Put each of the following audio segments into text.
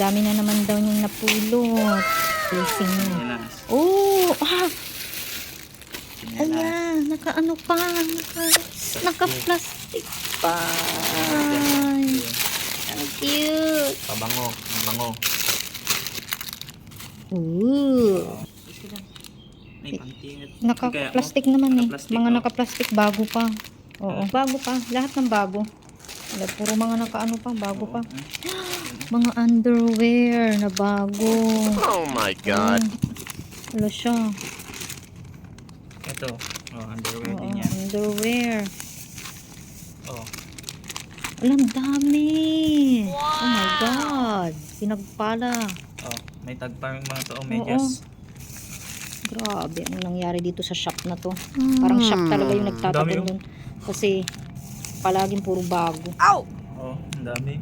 dami na naman daw niyang napulot. Blessing niya. Oh! Ah! Ayan! Naka-ano pa? Naka, naka-plastic pa. Ang cute! Pabango. Pabango. Ooh! Naka-plastic naman eh. Mga oh. naka-plastic bago pa. Oo, bago pa. Lahat ng bago. Wala, puro mga naka-ano pa, bago pa. Mga underwear na bago. Oh my god. Wala siya. Ito. Oh, underwear Oo, din yan. underwear. Oh. Alam, dami. Oh my God. Pinagpala. Oh. May tagpang mga to. Oh, medyas. Grabe, ano nangyari dito sa shop na to? Parang shop talaga yung Dami, nagtatapon oh. dun. Kasi, palaging puro bago. Oh, ang dami.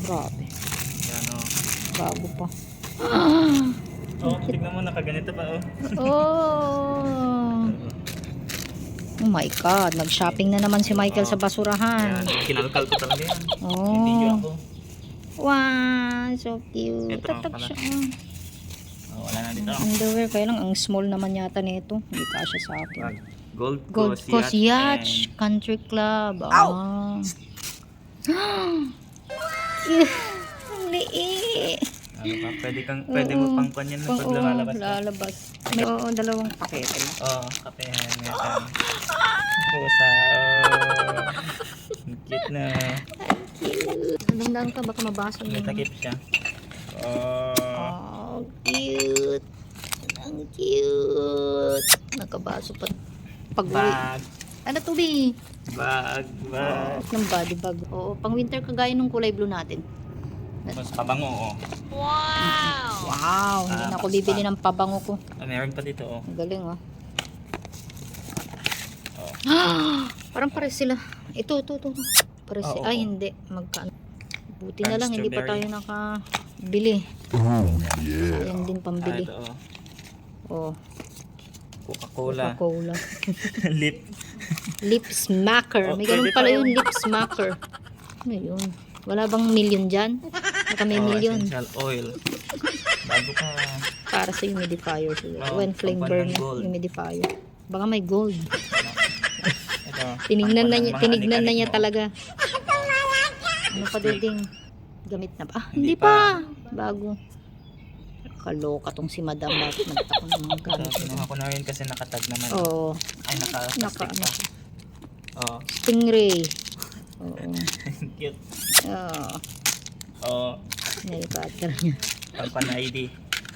Grabe. Yan oh. Bago pa. Oh, tignan mo nakaganito pa oh. Oh! Oh my God, nag-shopping na naman si Michael sa Yan, basurahan. kinalkal ko talaga yan. Hindi Oh, ako. wow, so cute. Ito, Tatak siya. Oh, wala na dito. Underwear, kaya lang ang small naman yata nito. Hindi kasya sa akin. Pag Gold, Gold Coast Yacht Country Club. Ah. Ang liit. Ano pa? Pwede, kang, pwede mo Oo. pang kanyan na pag oo, lumalabas ka. lalabas. May oo, dalawang pakete. Oo, oh, kape. Meron. Pusa. Oh. Cute na. Tandaan ka, baka mabasa mo. May takip siya. Oh. Oh, cute. Ang cute. Nakabaso pa. Pag Bag. Ano to, Bi? Bag. Bag. Ng body bag. Oo, pang winter kagaya nung kulay blue natin. Mas pabango oh. Wow, hindi Ah, na ako bibili ng pabango ko. Ah, meron pa dito oh. Ang galing, oh. Oh. Parang pare sila. Ito, ito, ito. Pare Ah, si- oo. Ay, hindi. Magka Buti na Parang lang, hindi pa tayo strawberry. nakabili. Oh yeah. Ayan din Ah, pambili. ito oh. Oh, Coca-Cola. Coca-Cola. Lip. Lip smacker. May ganun pala pa yung yun. lip smacker. Ano yun? Wala bang million dyan? Baka may oh, million. essential oil. Bago pa. Para sa humidifier. Oh, When flame burn humidifier. Baka may gold. Ito. Tinignan na niya, tinignan na niya talaga. Ano pa ding gamit na ba? Ah, Hindi hindi pa. Bago. Kaloka tong si madam. Bakit nagtako ng mga gamit niya? kinuha ko na rin kasi nakatag naman. Oo. Ay, naka-plastic Naka, pa. siya. Oh, Stingray. Oo. cute. Oo. Oh, Naipatter niya. pampan ID.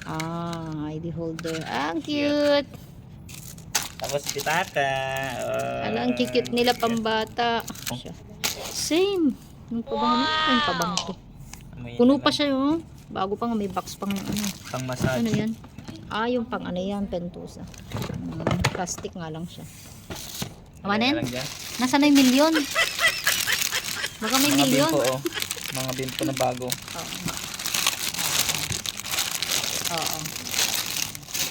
Ah, ID holder. Ah, ang cute. Tapos si Tata. Oh, Ano, ang cute nila pambata. Siya. Same. Yung pabango na. Yung pabango to. Puno pa siya yung bago pa nga may box pang ano. Pang massage. Ano yan? Ah, yung pang ano yan, pentusa. Hmm, plastic nga lang siya. Dyan. Nasaan na yung milyon? Baka may Mga milyon. bimpo, oh. Mga bimpo na bago. Oo. Oo.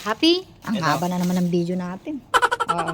Happy? Ang haba na naman ng video natin. Oo.